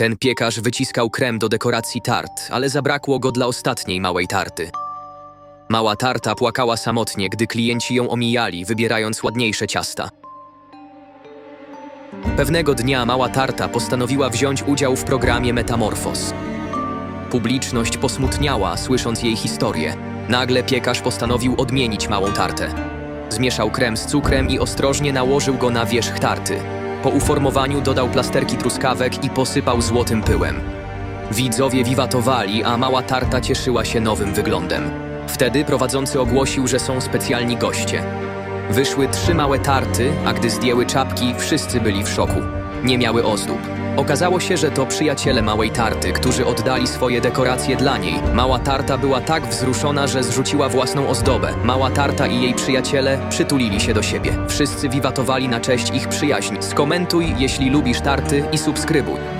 Ten piekarz wyciskał krem do dekoracji tart, ale zabrakło go dla ostatniej małej tarty. Mała tarta płakała samotnie, gdy klienci ją omijali, wybierając ładniejsze ciasta. Pewnego dnia mała tarta postanowiła wziąć udział w programie Metamorfos. Publiczność posmutniała, słysząc jej historię. Nagle piekarz postanowił odmienić małą tartę. Zmieszał krem z cukrem i ostrożnie nałożył go na wierzch tarty. Po uformowaniu dodał plasterki truskawek i posypał złotym pyłem. Widzowie wiwatowali, a mała tarta cieszyła się nowym wyglądem. Wtedy prowadzący ogłosił, że są specjalni goście. Wyszły trzy małe tarty, a gdy zdjęły czapki, wszyscy byli w szoku. Nie miały ozdób. Okazało się, że to przyjaciele małej tarty, którzy oddali swoje dekoracje dla niej. Mała tarta była tak wzruszona, że zrzuciła własną ozdobę. Mała tarta i jej przyjaciele przytulili się do siebie. Wszyscy wiwatowali na cześć ich przyjaźni. Skomentuj, jeśli lubisz tarty i subskrybuj.